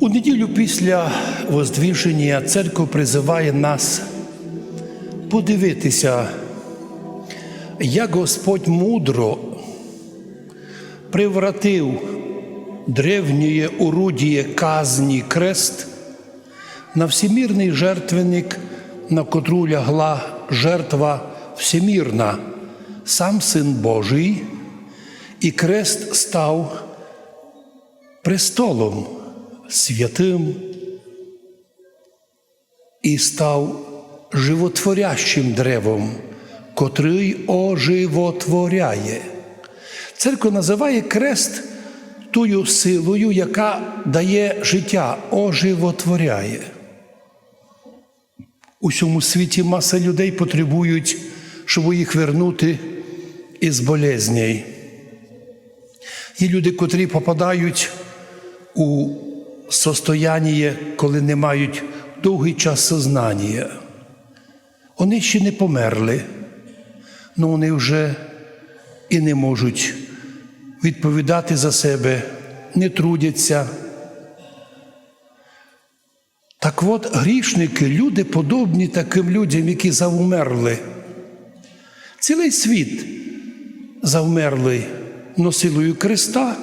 У неділю після Воздвіження церква призиває нас подивитися, як Господь мудро превратив древнє орудіє казні крест на всемірний жертвенник, на котру лягла жертва всемірна, сам Син Божий, і крест став престолом святим і став животворящим древом, котрий оживотворяє. Церква називає крест тою силою, яка дає життя, оживотворяє. У всьому світі маса людей потребують, щоб їх вернути із болезней. Є люди, котрі попадають у состояння, коли не мають довгий час сознання. Вони ще не померли, але вони вже і не можуть відповідати за себе, не трудяться. Так от грішники, люди подобні таким людям, які завмерли. Цілий світ завмерли носилою Христа.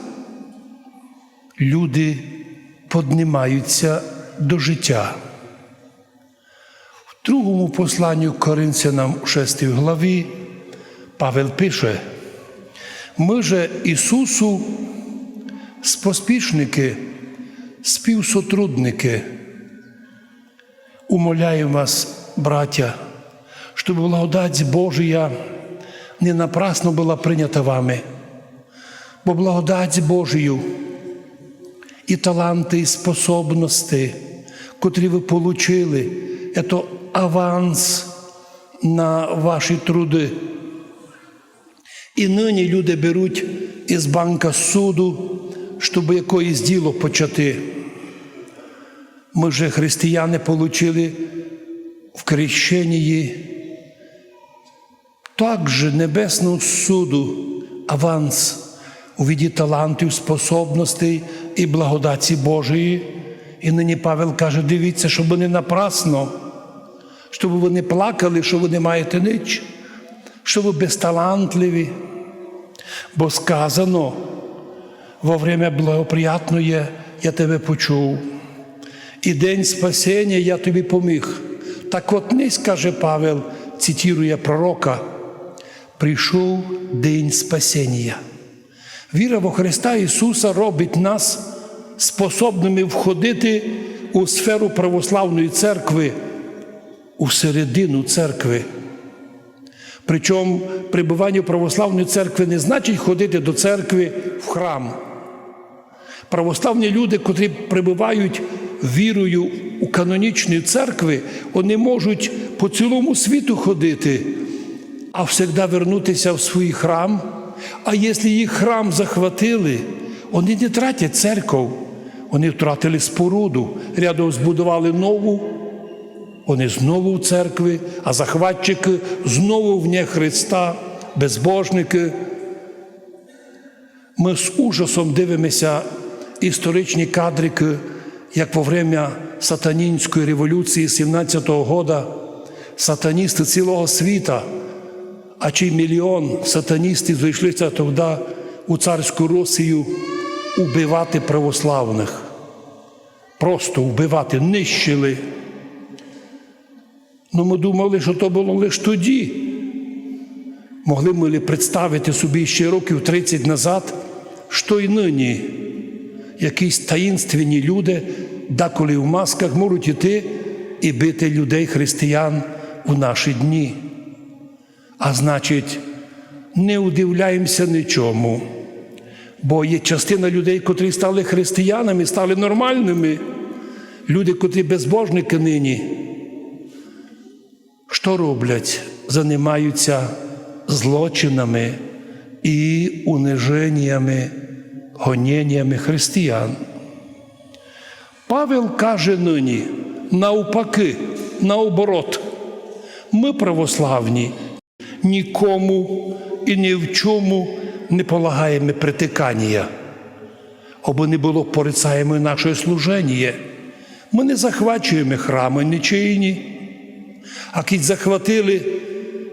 Люди поднимаються до життя. В другому посланню Коринцянам, 6 главі, Павел пише: ми же Ісусу споспішники, співсотрудники. Умоляю вас, браття, щоб благодать Божия не напрасно була прийнята вами, бо благодать Божию і таланти, і способності, котрі ви получили, це аванс на ваші труди. І нині люди беруть із банка суду, щоб якоїсь діло почати. Ми же християни получили в крещенні також небесного суду аванс у віді талантів, способностей і благодаті Божої. І нині Павел каже: дивіться, щоб ви не напрасно, щоб ви не плакали, що ви не маєте нич, що ви безталантливі. Бо сказано, во время благоприятної я тебе почув, і день спасіння я тобі поміг. Так от не скаже Павел, цитує пророка, прийшов день спасіння. Віра во Христа Ісуса робить нас способними входити у сферу православної церкви, у середину церкви. Причому прибування православної церкви не значить ходити до церкви в храм. Православні люди, котрі прибувають вірою у канонічні церкви, вони можуть по цілому світу ходити, а завжди вернутися в свій храм. А якщо їх храм захватили, вони не тратять церкву, вони втратили споруду, рядом збудували нову, вони знову в церкві, а захватчики знову вне Христа, безбожники. Ми з ужасом дивимося історичні кадрики, як во время сатанінської революції 17-го года сатаністи цілого світа, а чий мільйон сатаністів зайшлися тоді у царську Росію убивати православних. Просто вбивати, нищили. Ну ми думали, що то було лише тоді. Могли ми представити собі ще років 30 назад, що й нині якісь таїнственні люди, деколи в масках можуть іти і бити людей, християн у наші дні. А значить, не удивляємося нічому, бо є частина людей, котрі стали християнами, стали нормальними, люди, котрі безбожники нині. Що роблять? Займаються злочинами і униженнями, гоніннями християн. Павел каже нині, навпаки, наоборот, ми православні нікому і ні в чому не полагаємо притикання. аби не було порицаємо наше служення. Ми не захвачуємо храми нічийні, а кіть захватили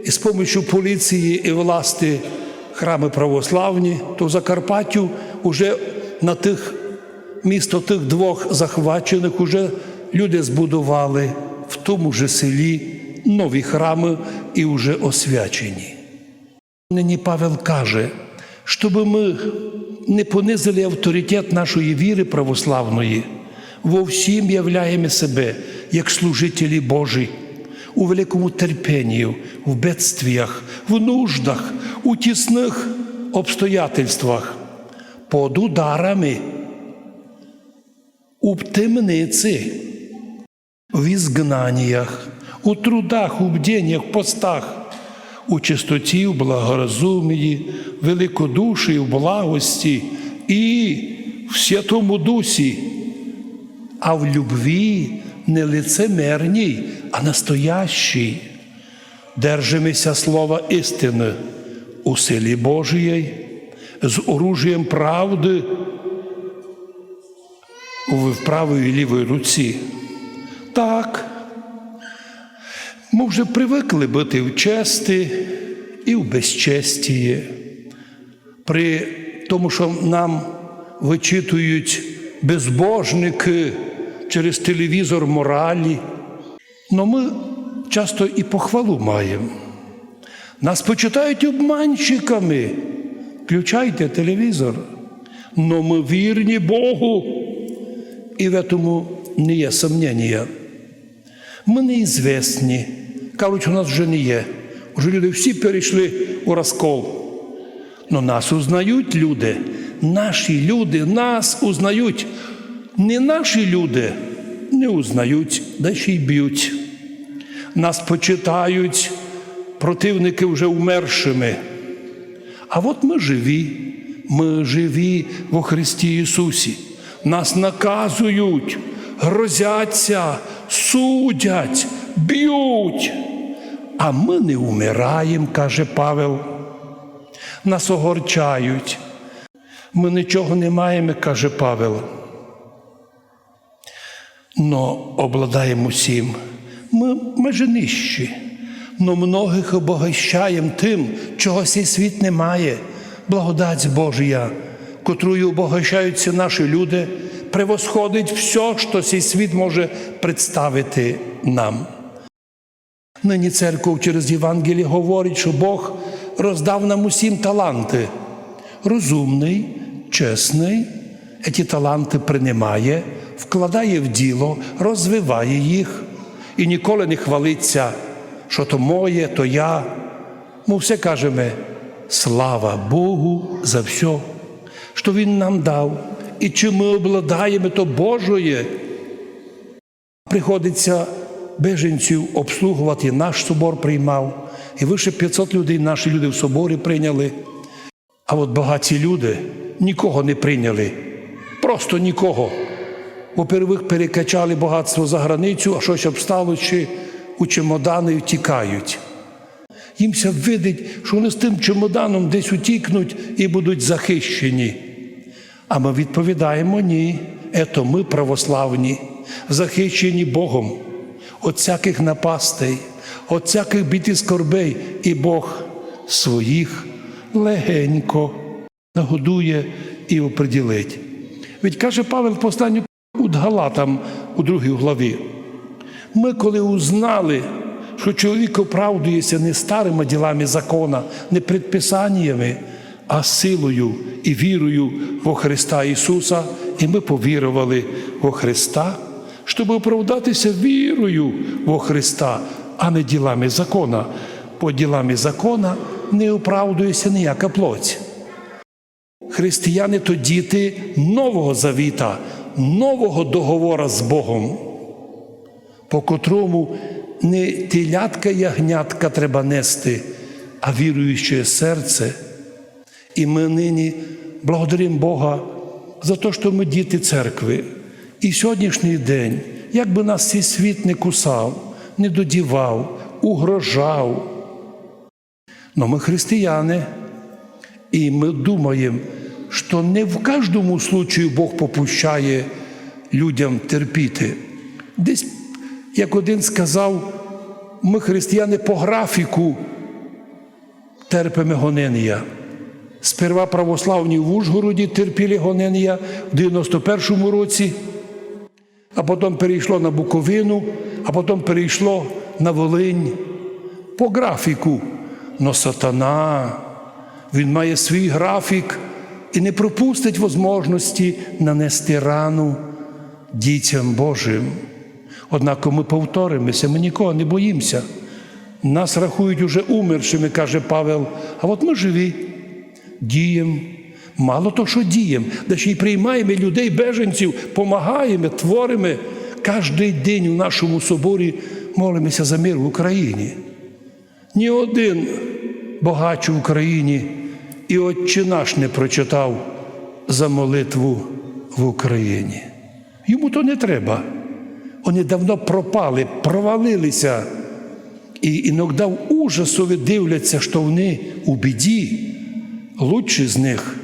і з помощью поліції і власти храми православні, то Закарпаттю вже на тих місто тих двох захвачених уже люди збудували в тому же селі нові храми і вже освячені. Нині Павел каже, щоб ми не понизили авторитет нашої віри православної, во всім являємо себе як служителі Божі, у великому терпенні, в бедствіях, в нуждах, у тісних обстоятельствах, під ударами, у темниці, в ізгнаннях, у трудах, у бдіннях, постах, у чистоті, в благорозумії, великодуші, в благості і в Святому Дусі, а в любві не лицемерній, а настоящій. Держимося слова істини у силі Божій, з оружієм правди в правій і лівій руці. Так, ми вже привикли бути в честі і в безчестії. При тому, що нам вичитують безбожники через телевізор моралі. Но ми часто і похвалу маємо. Нас почитають обманщиками. Включайте телевізор. Но ми вірні Богу. І в цьому не є сомнення. Ми неізвісні. Кажуть, у нас вже не є. Уже люди всі перейшли у розкол. Но нас узнають люди. Наші люди нас узнають. Не наші люди не узнають, да ще й б'ють. Нас почитають противники вже умершими. А от ми живі, ми живі во Христі Ісусі. Нас наказують, грозяться, судять, б'ють. А ми не умираємо, каже Павел. Нас огорчають. Ми нічого не маємо, каже Павел. Но обладаємо усім. Ми майже нижчі, но многих обогащаємо тим, чого цей світ не має. Благодать Божія, котрою обогащаються наші люди, превосходить все, що цей світ може представити нам. Нині церков через Євангеліє говорить, що Бог роздав нам усім таланти. Розумний, чесний, ці таланти приймає, вкладає в діло, розвиває їх і ніколи не хвалиться, що то моє, то я. Ми все кажемо, слава Богу за все, що Він нам дав, і чи ми обладаємо то Божоє. Приходиться беженців обслугувати, наш собор приймав, і вище 500 людей наші люди в соборі прийняли. А от багаті люди нікого не прийняли, просто нікого. Во-первых, перекачали багатство за границю, а щось обстало, у чемодани втікають. Їмся видить, що вони з тим чемоданом десь утікнуть і будуть захищені. А ми відповідаємо ні, ето ми православні, захищені Богом от всяких напастей, от всяких бід і скорбей, і Бог своїх легенько нагодує і оприділить. Ведь каже Павел посланню у Галатам у другій главі. Ми, коли узнали, що чоловік оправдується не старими ділами закона, не предписаннями, а силою і вірою во Христа Ісуса, і ми повірували во Христа, щоб оправдатися вірою во Христа, а не ділами закона. По ділами закона не оправдується ніяка плоть. Християни то діти нового завіта, нового договора з Богом, по котрому не телятка ягнятка треба нести, а віруюче серце. І ми нині благодаримо Бога за те, що ми діти церкви. І сьогоднішній день, як би нас цей світ не кусав, не додівав, угрожав. Но ми християни, і ми думаємо, що не в кожному случаю Бог попущає людям терпіти. Десь, як один сказав, ми, християни, по графіку терпимо гонення. Сперва православні в Ужгороді терпіли гонення в 91-му році, а потім перейшло на Буковину, а потім перейшло на Волинь. По графіку. Но сатана, він має свій графік і не пропустить можливості нанести рану дітям Божим. Однак ми повторимося, ми нікого не боїмося. Нас рахують уже умершими, каже Павел, а от ми живі, діємо. Мало то, що діємо, да ще й приймаємо людей, беженців, помагаємо, творимо. Кожний день у нашому соборі молимося за мир в Україні. Ні один богач в Україні і Отче наш не прочитав за молитву в Україні. Йому то не треба. Вони давно пропали, провалилися. І іноді в ужасові дивляться, що вони у біді. Лучші з них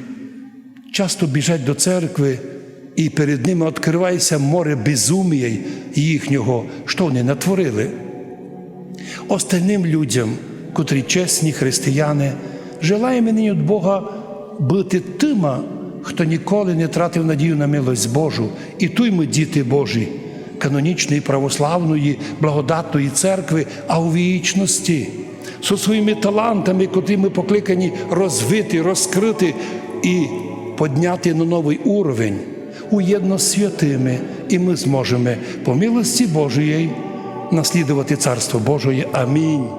часто біжать до церкви, і перед ними відкривається море безумія їхнього, що вони натворили. Остальним людям, котрі чесні християни, желаємо нині від Бога бути тима, хто ніколи не тратив надію на милость Божу. І туй ми, діти Божі, канонічної православної, благодатної церкви, а у вічності, зі своїми талантами, котрі ми покликані розвити, розкрити і підняти на новий уровень, уєдно з святими, і ми зможемо по милості Божої наслідувати Царство Божої. Амінь.